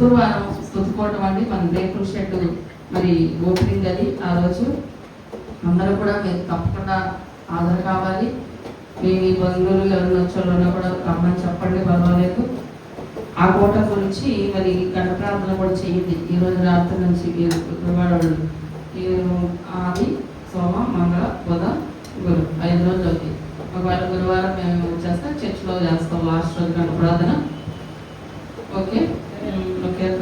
శుక్రవారం స్తుతుకోవటం అండి. మన రేకుల షెడ్ మరి ఓపెనింగ్ అది. ఆ రోజు అందరూ కూడా మీరు తప్పకుండా ఆధార్ కావాలి. మీ మీ బంధువులు ఎవరిని వచ్చారన్నా కూడా రమ్మని చెప్పండి పర్వాలేదు ఆ కోట గురించి మరి గంట ప్రార్థన కూడా చేయండి. ఈ రోజు రాత్రి నుంచి మీరు శుక్రవారం ఈ ఆది సోమ మంగళ బుధ గురు ఐదు రోజులు అవుతాయి. ఒకవేళ గురువారం మేము చేస్తాం చర్చిలో చేస్తాం. లాస్ట్ రోజు గంట ప్రార్థన. ఓకే? en lo que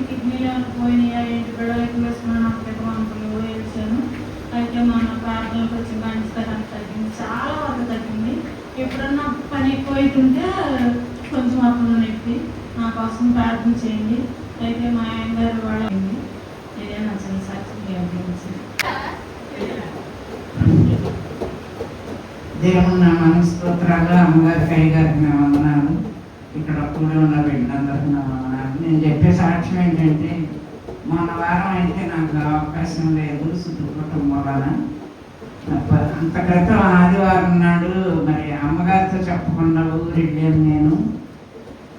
వచ్చేసింది ఏంటి పోయినాయా ఏంటి బిడ్డలకి వేసుకున్నాను అయితే మన ప్రార్థనలకు వచ్చి గంటతనం తగ్గింది. చాలా వరకు తగ్గింది. ఎప్పుడన్నా పని ఎక్కువ అవుతుంటే కొంచెం అప్పుడు నొప్పి. నా కోసం ప్రార్థన చేయండి. అయితే మా ఆయన గారు వాళ్ళ ఇదే నా దేవుని నా మనస్తోత్రాలు అమ్మగారి కై గారికి నా వందనాలు. ఇక్కడ కూడి ఉన్న బిడ్డలందరికీ నా నేను చెప్పే సాక్ష్యం ఏంటంటే మొన్న వారం అయితే నాకు అవకాశం లేదు సుతు కుటుంబం వలన అంత క్రితం ఆదివారం నాడు మరి అమ్మగారితో చెప్పకుండా ఊరు వెళ్ళాను నేను.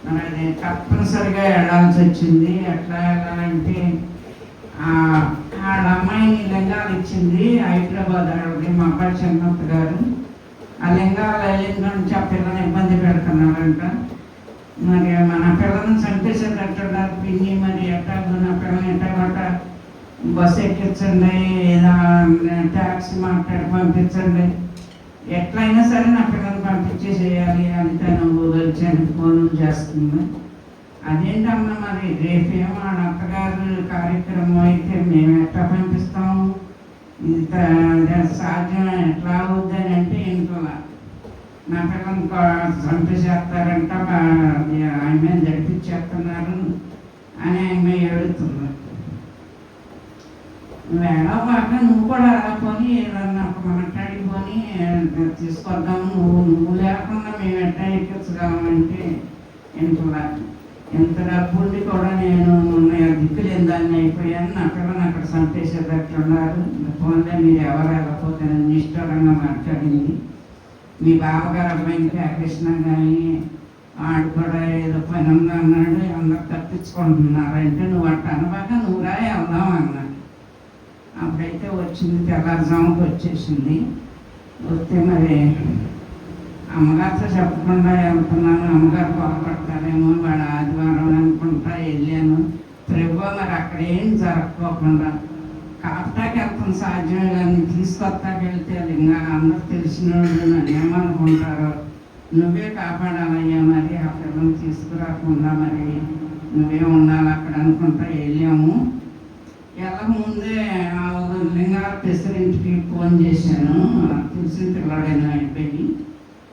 మరి అది తప్పనిసరిగా వెళ్ళాల్సి వచ్చింది. ఎట్లా వెళ్ళాలంటే వాళ్ళ అమ్మాయిని లింగాలు ఇచ్చింది హైదరాబాద్ ఆవిడ మా అబ్బాయి చెన్నప్ప గారు. ఆ లింగాలు వెళ్ళిందని నుంచి పిల్లని ఇబ్బంది పెడుతున్నారంట. మరి మన పిల్లల్ని చంపేసేటట్టున్నారు పిన్ని మరి ఎట్టా నా పిల్లని ఎట్టగొట్ట బస్సు ఎక్కించండి ఏదో ట్యాక్సీ మాట్లాడి పంపించండి. ఎట్లయినా సరే నా పిల్లల్ని పంపించేసేయాలి అని నువ్వు వచ్చాను ఫోన్ చేస్తుంది అదేంటమ్మా మరి రేపేమో వాళ్ళ అత్తగారు కార్యక్రమం అయితే మేము ఎట్లా పంపిస్తాము ఇంత సాధ్యం ఎట్లా అవుద్దని అంటే ఇంట్లో నా పిల్లల్ని కా- చంపేసేస్తారంట బా- జరిపించేస్తున్నారు అని ఆమె ఏడుతుంది నువ్వు ఎడవబాక నువ్వు కూడా అలా పోని ఏదన్నా మాట్లాడి పోని నువ్వు నువ్వు లేకుండా మేము ఎట్లా ఎక్కించగలమంటే ఇంతలా ఎంత డబ్బు ఉండి కూడా నేను దిక్కులేని దాన్ని అయిపోయాను. నా అక్కడ చంపేసేటట్టున్నారు ఫోన్లో మీరు ఎవరు వెళ్ళకపోతే నిష్ఠూరంగా మాట్లాడింది. మీ బావగారు అబ్బాయికి కృష్ణ కానీ ఆడు కూడా ఏదో పని ఉంది అన్నాడు అందరు తప్పించుకుంటున్నారంటే నువ్వు అట్ట అనబాక నువ్వు రా వెళ్దాం అన్నా అప్పుడైతే వచ్చింది తెల్లారుజాముకి వచ్చేసింది. వస్తే మరి అమ్మగారితో చెప్పకుండా వెళ్తున్నాను అమ్మగారు బాగుపడతారేమో వాడు ఆదివారం అనుకుంటా వెళ్ళాను. త్రివ్వ మరి అక్కడ ఏం జరగకోకుండా కాపుటాకి వెళ్తాం సాధ్యమే కానీ తీసుకొస్తాకి వెళ్తే అది ఇంకా అందరు తెలిసిన వాళ్ళు నన్ను ఏమనుకుంటారో నువ్వే కాపాడాలయ్యా మరి ఆ పిల్లల్ని తీసుకురాకుండా మరి నువ్వే ఉండాలి అక్కడ అనుకుంటా వెళ్ళాము. వెళ్ళకముందే ఆ లింగాల ప్రెసిడెంట్కి ఫోన్ చేశాను. తెలిసిన పిల్లడైనా అయిపోయి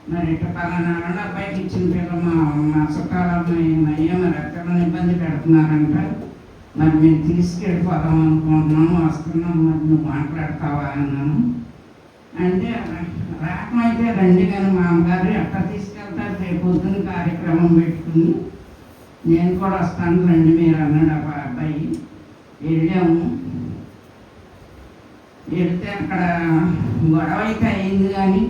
మరి ఇట్లా పలానా వాళ్ళ అబ్బాయికి ఇచ్చిన పిల్ల మా మా చుట్టాల అమ్మాయి అయ్యా మరి అక్కడ ఇబ్బంది పెడుతున్నారంట. మరి మేము తీసుకెళ్ళిపోదాం అనుకుంటున్నాము వస్తున్నాం మరి నువ్వు మాట్లాడతావా అన్నాను. అంటే రాకమైతే రండి కానీ మా అమ్మగారు ఎట్లా తీసుకెళ్తారు రేపు పొద్దున్న కార్యక్రమం పెట్టుకుని నేను కూడా వస్తాను రండి మీరు అన్నాడు ఆ అబ్బాయి. వెళ్ళాము. వెళ్తే అక్కడ గొడవ అయితే అయింది కానీ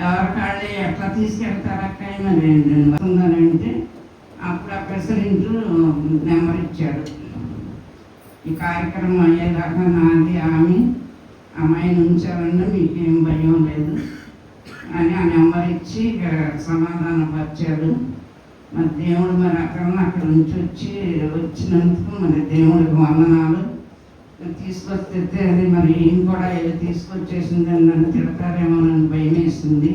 ఎవరి కాళ్ళే ఎట్లా తీసుకెళ్తారక్క మరి వస్తుందని అంటే అప్పుడు ఆ ప్రెసిడెంట్ నెంబర్ ఇచ్చాడు. ఈ కార్యక్రమం అయ్యేదాకా నాది ఆమె అమ్మాయిని ఉంచాలంటే మీకేం భయం లేదు. అని ఆ నెంబర్ ఇచ్చి ఇక సమాధానం పరిచాడు. మరి దేవుడు మరి అక్కడ అక్కడ నుంచి వచ్చి వచ్చినందుకు మరి దేవుడికి వందనాలు. తీసుకొస్తే అది మరి ఏం కూడా ఏదో తీసుకొచ్చేసిందని నన్ను తిడతారేమో నన్ను భయం వేసింది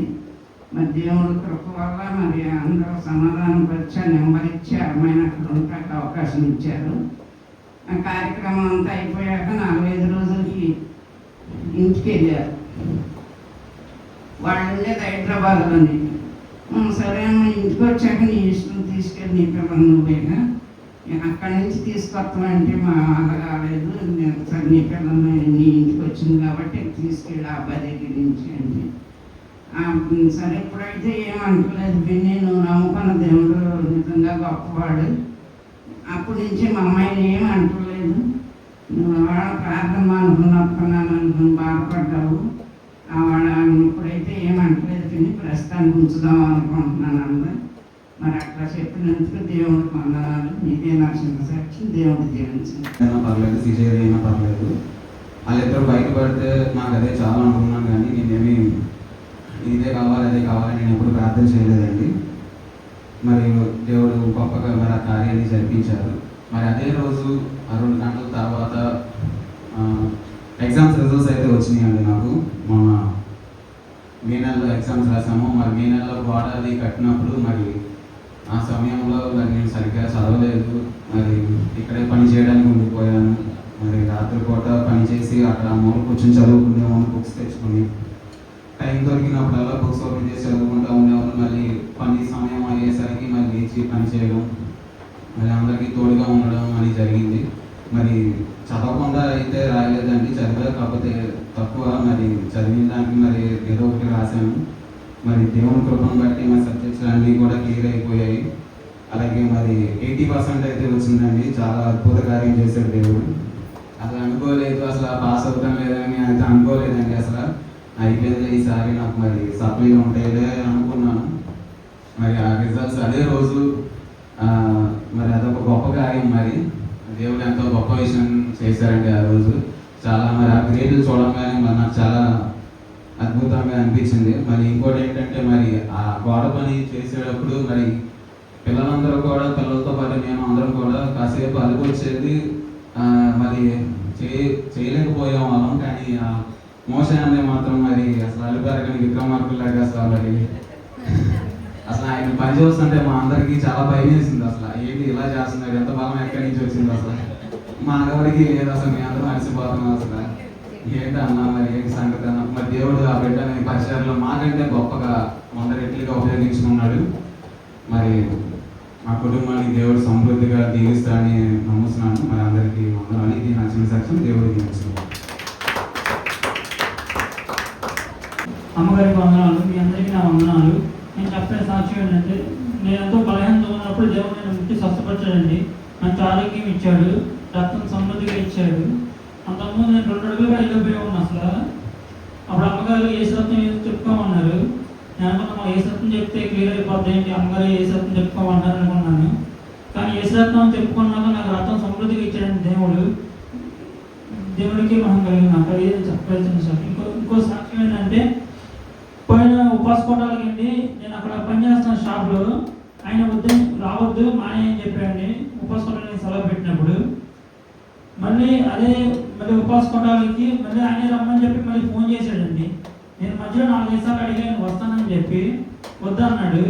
మరి దేవుడు కృప వల్ల మరి అందరూ సమాధానం పరిచి నెంబర్ ఇచ్చి అమ్మాయిని అక్కడ ఉండటానికి అవకాశం ఇచ్చారు. ఆ కార్యక్రమం అంతా అయిపోయాక నాలుగైదు రోజులకి ఇంటికి వెళ్ళారు వాళ్ళు ఉండేది హైదరాబాద్లోని సరే అమ్మ ఇంటికి వచ్చాక నీ ఇష్టం తీసుకెళ్ళి నీ పిల్లలు నువ్వేగా అక్కడి నుంచి తీసుకొస్తామంటే మా వల్ల కాలేదు సరే నీ పిల్లలు నీ ఇంటికి వచ్చింది కాబట్టి తీసుకెళ్ళి ఆ అబ్బాయి దగ్గర నుంచి అంటే సరే ఇప్పుడైతే ఏం అనుకోలేదు. నేను నమ్ముకున్న దేవుడు నిజంగా గొప్పవాడు. అప్పటి నుంచి మా అమ్మాయిని ఏం అంటలేదు. నువ్వు వాళ్ళ ప్రార్థన అనుకున్నట్టున్నాను అనుకుని బాధపడ్డావు. వాళ్ళ ఇప్పుడైతే ఏం అంటలేదు. కానీ ప్రస్తుతానికి ఉంచుదాం అనుకుంటున్నాను అందరూ మరి అట్లా చెప్పినందుకు దేవుడికి వందనాలు. మీదే నా చిన్న సాక్షి దేవుడు దీవించింది అయినా పర్లేదు సిజేరి అయినా పర్లేదు. వాళ్ళిద్దరు బయటపడితే నాకు అదే చాలా అనుకున్నాను కానీ నేనేమి ఇదే కావాలి అదే కావాలి నేను ఎప్పుడు ప్రార్థన చేయలేదండి. మరియు దేవుడు గొప్పగా మరి ఆ కార్యాన్ని జరిపించారు మరి అదే రోజు ఆ రెండు గంటల తర్వాత ఎగ్జామ్స్ రిజల్ట్స్ అయితే వచ్చినాయండి నాకు. మా మే నెలలో ఎగ్జామ్స్ రాసాము. మరి మే నెలలో గోడ అది కట్టినప్పుడు మరి ఆ సమయంలో మరి నేను సరిగ్గా చదవలేదు. మరి ఇక్కడే పని చేయడానికి ఉండిపోయాను. మరి రాత్రిపూట పని చేసి అక్కడ మూల కూర్చొని చదువుకునేవాను బుక్స్ తెచ్చుకుని టైం దొరికినప్పుడల్లా బుక్స్ ఓపెన్ చేసి చదువుకుంటూ ఉండేవాళ్ళు మళ్ళీ పని సమయం అయ్యేసరికి మళ్ళీ లేచి పని చేయడం మరి అందరికీ తోడుగా ఉండడం అని జరిగింది. మరి చదవకుండా అయితే రాయలేదండి చదివా కాకపోతే తక్కువ మరి చదివిన దానికి మరి ఏదో ఒకటి రాశాను. మరి దేవుని కృపను బట్టి మా సబ్జెక్ట్స్ అన్నీ కూడా క్లియర్ అయిపోయాయి. అలాగే మరి ఎయిటీ పర్సెంట్ అయితే వచ్చిందండి చాలా అద్భుత కార్యం చేశాడు దేవుడు. అసలు అనుకోలేదు అసలు పాస్ అవుతాం లేదని అయితే అనుకోలేదండి అసలు. అయిపోయింది ఈసారి నాకు మరి సప్లీ ఉంటాయిలే అనుకున్నాను. మరి ఆ రిజల్ట్స్ అదే రోజు మరి అదొక గొప్ప కార్యం మరి. దేవుడు ఎంతో గొప్ప విషయం చేశారండి ఆ రోజు. చాలా మరి ఆ క్రియలు చూడగానే మరి నాకు చాలా అద్భుతంగా అనిపించింది. మరి ఇంకోటి ఏంటంటే మరి ఆ గోడ పని చేసేటప్పుడు మరి పిల్లలందరూ కూడా పిల్లలతో పాటు మేము అందరం కూడా కాసేపు అలుపు వచ్చేది మరి చే చేయలేకపోయాం వాళ్ళం కానీ ఆ మోషన్ అనే మాత్రం మరి అసలు అలుపెరగని విక్రమార్కులాగా అసలు మరి అసలు ఆయన పని చూస్తుంటే మా అందరికి చాలా భయం వేసింది అసలు. ఏంటి ఇలా చేస్తున్నారు ఎంత బలం ఎక్కడి నుంచి వచ్చింది అసలు? మా అన్నవాడికి లేదు అసలు మీ అందరూ అలసిపోతున్నాం అసలు. ఏంటి అన్న మరి ఏంటి సంగతి అన్న? మరి దేవుడు ఆ బిడ్డని పరిచయంలో మాకంటే గొప్పగా వంద రెట్లుగా ఉపయోగించుకున్నాడు. మరి మా కుటుంబానికి దేవుడు సమృద్ధిగా దీవిస్తాడని నమ్ముతున్నాను. మరి అందరికీ వందనాలు. ఇది నా చిన్న సాక్ష్యం. దేవుడు దీవిస్తున్నాను అమ్మగారికి వందనాలు మీ అందరికీ నా వందనాలు. నేను చెప్పే సాక్ష్యం ఏంటంటే నేను ఎంతో బలహీనత ఉన్నప్పుడు దేవుడు నేను ముట్టి స్వస్థపరచాడండి. మంచి ఆరోగ్యం ఇచ్చాడు రక్తం సమృద్ధిగా ఇచ్చాడు. అంతకుముందు నేను రెండు అడుగులుగా వెళ్ళిపోయి ఉన్నా అసలు. అప్పుడు అమ్మగారు ఏ సత్యం చెప్పుకోమన్నారు. నేను అనుకున్నా ఏ సత్యం చెప్తే క్లియర్ అయిపోద్ది ఏంటి? అమ్మగారు ఏ సత్యం చెప్పుకోమన్నారు అనుకున్నాను. కానీ ఏ సత్యం చెప్పుకున్నాక నాకు రక్తం సమృద్ధిగా ఇచ్చాడండి దేవుడు. దేవుడికి మహం కలిగిన అక్కడ ఇది చెప్పాల్సిన సార్. ఇంకో ఇంకో సాక్ష్యం ఏంటంటే పోయిన ఉపాస కోటాలకి నేను అక్కడ పనిచేస్తున్న షాప్లో ఆయన వద్దు రావద్దు మానే అని చెప్పాడండి. ఉపాస కోటాలకి సెలవు పెట్టినప్పుడు మళ్ళీ అదే మళ్ళీ ఉపాస కోటాలకి మళ్ళీ ఆయన రమ్మని చెప్పి మళ్ళీ ఫోన్ చేశాడండి. నేను మధ్యలో నాలుగు దేశాలు అడిగాను వస్తానని చెప్పి వద్దన్నాడు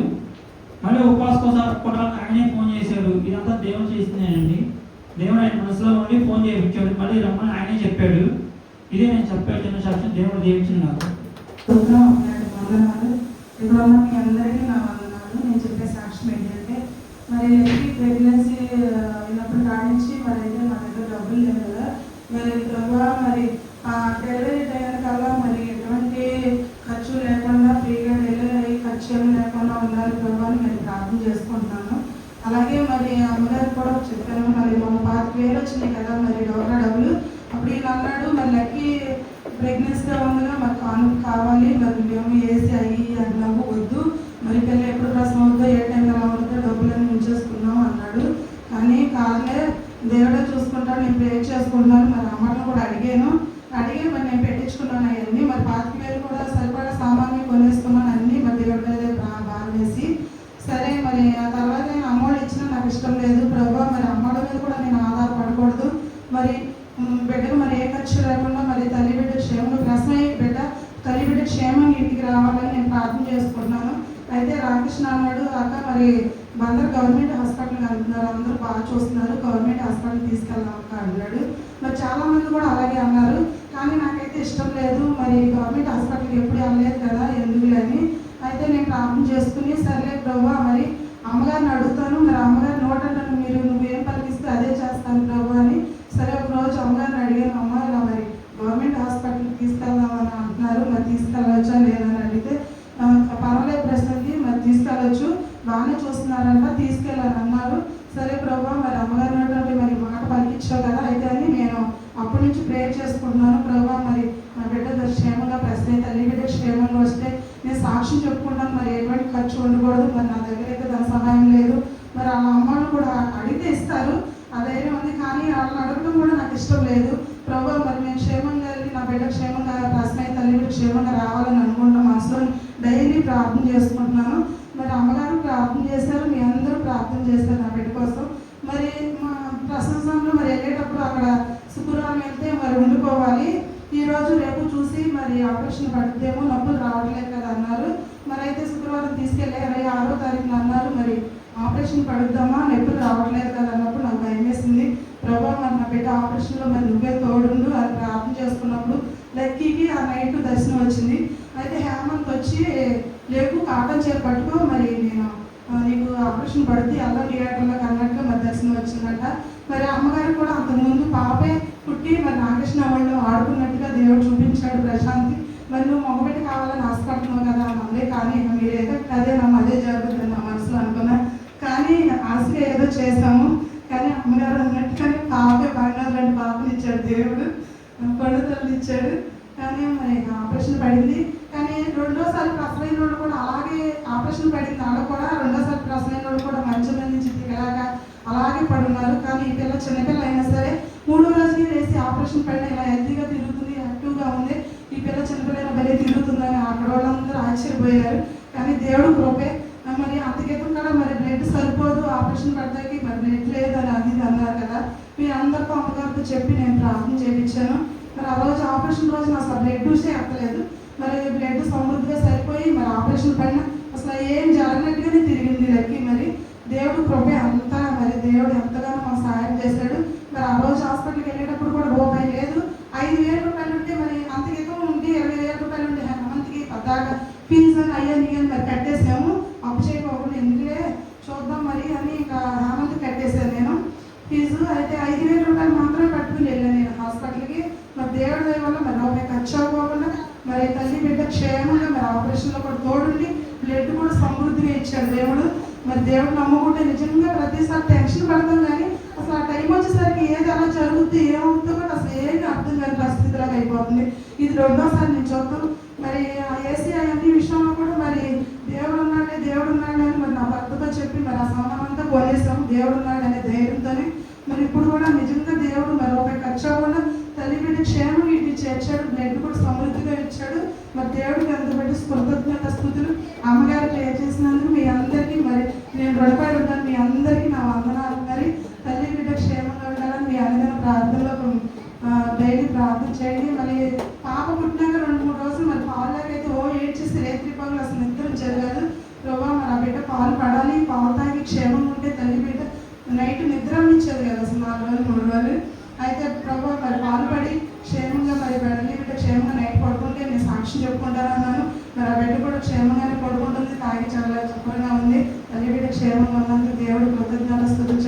మళ్ళీ ఉపాస కోటాలకు ఆయనే ఫోన్ చేశాడు. ఇదంతా దేవుడు చేసిందేనండి. దేవుడు ఆయన మనసులో ఉండి ఫోన్ చేయించాడు. మళ్ళీ రమ్మని ఆయనే చెప్పాడు. ఇదే నేను చెప్పాడు చిన్న సాక్ష్యం దేవుడు దీవించింది నాకు. వందనాలు ఇప్పుడు మీ అందరికీ నా వందనాలు. నేను చెప్పే సాక్ష్యం ఏంటంటే మరి ప్రెగ్నెన్సీ అయినప్పుడు కానించి మరి అయితే మా దగ్గర డబ్బులు లేవు కదా. మరి ప్రభావ మరి ఆ డెలివరీ టైం కల్లా మరి ఎటువంటి ఖర్చు లేకుండా ఫ్రీగా డెలివరీ అయ్యి ఖర్చు ఏమి లేకుండా ఉండాలి ప్రభావం అని నేను ప్రార్థన చేసుకుంటున్నాను. అలాగే మరి అమ్మగారు కూడా చెప్పాను మరి మన పాతిక వేలు వచ్చినాయి కదా మరి డోరా డబ్బులు అప్పుడు ఈయన అన్నాడు మరి లక్కీ ప్రెగ్నెన్సీగా ఉండగా మాకు కానుక కావాలి మరి మేము ఏసీ అయ్యి అన్నాము వద్దు మరి పిల్ల ఎప్పుడు ప్రసవం అవుతుందో ఏ టైంలో ఎలా అవుతుందో డబ్బులన్నీ ఉంచేసుకున్నాం అన్నాడు కానీ కాలే దేవుడే చూసుకుంటాడు నేను ప్రే చేసుకుంటున్నాను మరి అమ్మను కూడా అడిగాను అడిగి మరి నేను పెట్టించుకున్నాను అవన్నీ మరి పాతిక వేలు కూడా సరిపడా సామాన్లు కొనేసుకున్నాను అన్నీ మరి దేవుడి మీద బా- భారం వేసి సరే మరి ఆ తర్వాత నేను అమ్మోడు ఇచ్చిన నాకు ఇష్టం లేదు ప్రభు మరి అమ్మోడి మీద కూడా నేను ఆధారపడకూడదు మరి ఉమ్, బిడ్డకు మరి ఏ ఖర్చు లేకుండా మరి తల్లి బిడ్డ క్షేమం ప్రశ్న బిడ్డ తల్లి బిడ్డ క్షేమం ఇంటికి రావాలని నేను ప్రార్థన చేసుకుంటున్నాను. అయితే రామకృష్ణ అన్నాడు అక్క మరి అందరు గవర్నమెంట్ హాస్పిటల్ వెళ్తున్నారు. అందరూ బాగా చూస్తున్నారు. గవర్నమెంట్ హాస్పిటల్ తీసుకెళ్దాం అక్క అన్నాడు. మరి చాలామంది కూడా అలాగే అన్నారు. కానీ నాకైతే ఇష్టం లేదు. మరి గవర్నమెంట్ హాస్పిటల్కి ఎప్పుడు వెళ్ళలేదు కదా ఎందుకు అని అయితే నేను ప్రార్థన చేసుకుని సర్లే ప్రభు మరి అమ్మగారిని అడుగుతాను. మరి అమ్మగారి నోటంటాను మీరు నువ్వేం పలికిస్తే అదే చేస్తాను ప్రభు అని సరే ఒక రోజు అమ్మగారిని అడిగాను అమ్మ ఇలా మరి గవర్నమెంట్ హాస్పిటల్కి తీసుకెళ్దామని అంటున్నారు మరి తీసుకెళ్ళవచ్చా లేదని అడిగితే "ఆ, పర్వాలేదు ప్రశ్నకి మరి తీసుకెళ్ళచ్చు బాగానే చూస్తున్నారంట తీసుకెళ్ళాను అన్నారు సరే ప్రభా మరి అమ్మగారి నోటి మరి మాట పలికించావు కదా అయితే అని నేను అప్పటి నుంచి ప్రేయర్ చేసుకుంటున్నాను ప్రభా మరి నా బిడ్డ క్షేమంగా ప్రశ్న తల్లి బిడ్డ క్షేమంగా వస్తే నేను సాక్ష్యం చెప్పుకుంటాను మరి ఎటువంటి ఖర్చు ఉండకూడదు మరి నా దగ్గర అయితే దాని సహాయం లేదు మరి వాళ్ళ అమ్మను కూడా అడిగితే ఇస్తారు ఆ ధైర్యం ఉంది కానీ వాళ్ళని అడగడం కూడా నాకు ఇష్టం లేదు ప్రభు మరి నేను క్షేమంగా వెళ్ళి నా బిడ్డ క్షేమంగా ప్రశ్న తల్లి బిడ్డ క్షేమంగా రావాలని అనుకుంటున్న. మనసులో డైలీ ప్రార్థన చేసుకుంటున్నాను. మరి అమ్మగారు ప్రార్థన చేశారు. మీ అందరూ ప్రార్థన చేశారు నా బిడ్డ కోసం. మరి మా ప్రసంగంలో మరి వెళ్ళేటప్పుడు అక్కడ శుక్రవారం వెళ్తే మరి ఉండిపోవాలి. ఈరోజు రేపు చూసి మరి ఆపరేషన్ పడితేమో నొప్పులు రావట్లేదు కదా అన్నారు. మరి అయితే శుక్రవారం తీసుకెళ్ళి ఇరవై ఆరో తారీఖున అన్నారు. మరి ఆపరేషన్ పడుద్దామా? నొప్పులు రావట్లేదు కదా అన్నప్పుడు నాకు భయం వేసింది ప్రభా మరి నా బిడ్డ ఆపరేషన్లో మరి నువ్వే తోడుండు. అని ప్రార్థన చేసుకున్నప్పుడు లక్కీకి ఆ నైట్ దర్శనం వచ్చింది. అయితే హేమంత్ వచ్చి లేకు కాటన్ చీర పట్టుకో మరి నేను నీకు ఆపరేషన్ పడితే అల్లం థియేటర్లో అన్నట్టుగా మరి దర్శనం వచ్చిందంట. మరి అమ్మగారు కూడా అంతకుముందు పాపే పుట్టి మరి నాగకృష్ణ వాళ్ళు ఆడుకున్నట్టుగా దేవుడు చూపించాడు ప్రశాంతి. మరి నువ్వు మగబిడ్డ కావాలని ఆశపడుతున్నావు కదా అదే కానీ ఇక అదే నా అదే జరుగుతుంది నా మనసులో అనుకున్నా. కానీ ఆశగా ఏదో చేసాము కానీ అమ్మగారు అన్నట్టుగానే పాపే బంగారు లాంటి పాపని ఇచ్చాడు దేవుడు. పడుదలు ఇచ్చాడు కానీ మరి ఆపరేషన్ పడింది. కానీ రెండోసారి ప్రసవైన వాళ్ళు కూడా అలాగే ఆపరేషన్ పడింది ఆడ కూడా రెండోసారి ప్రసవైన వాళ్ళు కూడా మంచి మంది నుంచి ఇలాగా అలాగే పడున్నారు. కానీ ఈ పిల్ల చిన్నపిల్ల అయినా సరే మూడో రోజుకి వేసి ఆపరేషన్ పడిన ఇలా ఎద్దిగా తిరుగుతుంది యాక్టివ్గా ఉంది. ఈ పిల్ల చిన్నపిల్ల భలే తిరుగుతుందని అక్కడ వాళ్ళందరూ ఆశ్చర్యపోయారు. కానీ దేవుడు కృపే. మరి అంతకేతం కూడా మరి బ్లడ్ సరిపోదు ఆపరేషన్ పడతాకి మరి బ్లడ్ లేదని అది అన్నారు కదా. మీరు అందరితో అమ్మగారితో చెప్పి నేను ప్రార్థన చేయించాను మరి ఆ రోజు ఆపరేషన్ రోజు అసలు బ్లడ్ చూసే ఎక్కలేదు మరి బ్లడ్ సమృద్ధిగా సరిపోయి మరి ఆపరేషన్ పైన అసలు ఏం జరిగినట్టుగానే తిరిగింది లెక్కి మరి. దేవుడు కృప అంతా మరి దేవుడు ఎంతగానో మాకు సహాయం చేశాడు. మరి ఆ రోజు హాస్పిటల్ వెళ్ళేటప్పుడు కూడా రూపాయి లేదు ఐదు వేల రూపాయలు ఉంటే మరి అంతకితం ఉంటే ఇరవై వేల రూపాయలు ఉంటే మంత్కి పద్దాక ఫీజు అని అయ్యని అని మరి కట్టేసాము అప్పు చేయకపోకుండా ఎందుకులే చూద్దాం మరి అని ఇంకా హేమంత్ కట్టేశాను నేను ఫీజు అయితే ఐదు వేల రూపాయలు మాత్రమే కట్టుకుని వెళ్ళాను నేను హాస్పిటల్కి మరి దేవుడి దయ వల్ల మరి రూపాయి ఖర్చు అవ్వకుండా మరి తల్లి బిడ్డ క్షేమంగా మరి ఆపరేషన్లో కూడా తోడుండి బ్లడ్ కూడా సమృద్ధిగా ఇచ్చాడు దేవుడు. మరి దేవుడు నమ్ముకుంటే నిజంగా ప్రతిసారి టెన్షన్ పడతాం కానీ అసలు ఆ టైం వచ్చేసరికి ఏది అలా జరుగుద్ది ఏమవుతుందో కూడా అసలు ఏమి అర్థం కాని పరిస్థితిలాగా అయిపోతుంది. ఇది రెండోసారి నేను చూద్దాం. మరి ఆ ఏసీ అన్ని విషయంలో కూడా మరి దేవుడు ఉన్నాడే దేవుడు ఉన్నాడే అని మరి నా భర్తతో చెప్పి మరి ఆ సామాన్ అంతా కొనేసాం దేవుడు ఉన్నాడు అనే ధైర్యంతోనే. మరి ఇప్పుడు కూడా నిజంగా దేవుడు మరి ఒక ఖర్చు అవ్వకుండా తల్లి బిడ్డ క్షేమం ఇంటి చేర్చాడు బ్లడ్ కూడా సమృద్ధిగా ఇచ్చాడు. మరి దేవుడికి ఎంత బట్టి కృతజ్ఞత స్థుతులు అమ్మగారు ప్రేర్ చేసినందుకు మీ అందరికీ మరి నేను రుణపడి ఉంటాను. మీ అందరికీ నా వందనాలు. మరి తల్లి బిడ్డ క్షేమంగా ఉండాలని మీ అందరి ప్రార్థనలో డైలీ ప్రార్థన చేయండి. మళ్ళీ పాప పుట్టినాక రెండు మూడు రోజులు మరి పాలకైతే ఓ ఏడ్చేసి రేత్రి పనులు అసలు నిద్ర జరగదు. ప్రభా మరి ఆ బిడ్డ పాలు పడాలి. పాలు తాగి క్షేమంగా ఉంటే తల్లి బిడ్డ నైట్ నిద్ర ఇచ్చేది కదా అసలు నాలుగు రోజులు మూడు రోజులు. అయితే ప్రభా మరి బాధపడి క్షేమంగా మరి వెళ్ళి బిడ్డ క్షేమంగా నైట్ పడుకుంటే నేను సాక్ష్యం చెప్పుకుంటానన్నాను మరి ఆ బిడ్డ కూడా క్షేమంగానే పడుకుంటుంది తాగి చాలా శుభ్రంగా ఉంది. తల్లి బిడ్డ క్షేమంగా ఉన్నందుకు దేవుడు కృతజ్ఞత స్థుతులు